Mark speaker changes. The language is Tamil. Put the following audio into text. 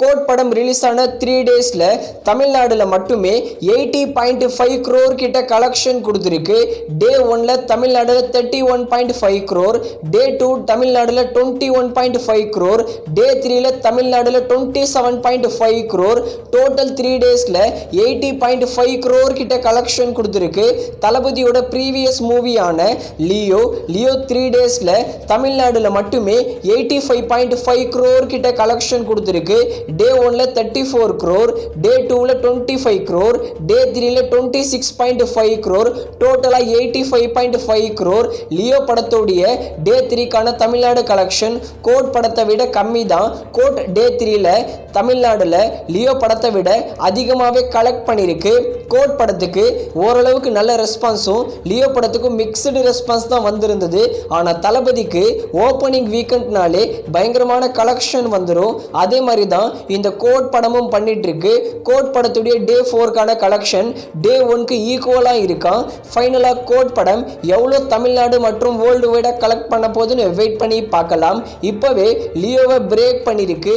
Speaker 1: கோட் படம் ரிலீஸ் ஆன த்ரீ டேஸில் தமிழ்நாடில் மட்டுமே எயிட்டி பாயிண்ட் ஃபைவ் க்ரோர் கிட்ட கலெக்ஷன் கொடுத்துருக்கு. டே ஒனில் தமிழ்நாடில் thirty one point five crore day two தமிழ்நாடில் twenty one point five crore day த்ரீல தமிழ்நாடுல twenty seven point five crore total three டேஸில் எயிட்டி பாயிண்ட் ஃபைவ் க்ரோர் கிட்ட கலெக்ஷன் கொடுத்துருக்கு. தளபதியோட ப்ரீவியஸ் மூவியான லியோ லியோ த்ரீ டேஸில் தமிழ்நாடில் மட்டுமே eighty five point five crore கிட்ட கலெக்ஷன் கொடுத்துருக்கு. டே ஒன்ல தேர்ட்டி ஃபோர் க்ரோர் டே டூவில் டுவெண்ட்டி ஃபைவ் க்ரோர் டே த்ரீல twenty six point five crore டோட்டலாக eighty five point five crore Leo படத்தோடைய டே த்ரீக்கான தமிழ்நாடு கலெக்ஷன் கோட் படத்தை விட கம்மி தான் கோட் டே த்ரீல தமிழ்நாடுல லியோ படத்தை விட அதிகமாகவே கலெக்ட் பண்ணியிருக்கு கோட் படத்துக்கு ஓரளவுக்கு நல்ல ரெஸ்பான்ஸும் லியோ படத்துக்கும் மிக்சடு ரெஸ்பான்ஸ் தான் வந்திருந்தது. ஆனால் தளபதிக்கு ஓப்பனிங் வீக்கெண்ட்னாலே பயங்கரமான கலெக்ஷன் வந்துடும் அதே மாதிரி தான் இந்த கோட் படமும் பண்ணிட்டு இருக்கு கோட் படத்துடைய டே ஃபோர்க்கான கலெக்ஷன் டே ஒன்க்கு ஈக்குவலாக இருக்கான். ஃபைனலாக கோட் படம். எவ்வளோ தமிழ்நாடு மற்றும் வேர்ல்டு வைடாக கலெக்ட் பண்ண போகுதுன்னு வெயிட் பண்ணி பார்க்கலாம். இப்போவே லியோவை பிரேக் பண்ணியிருக்கு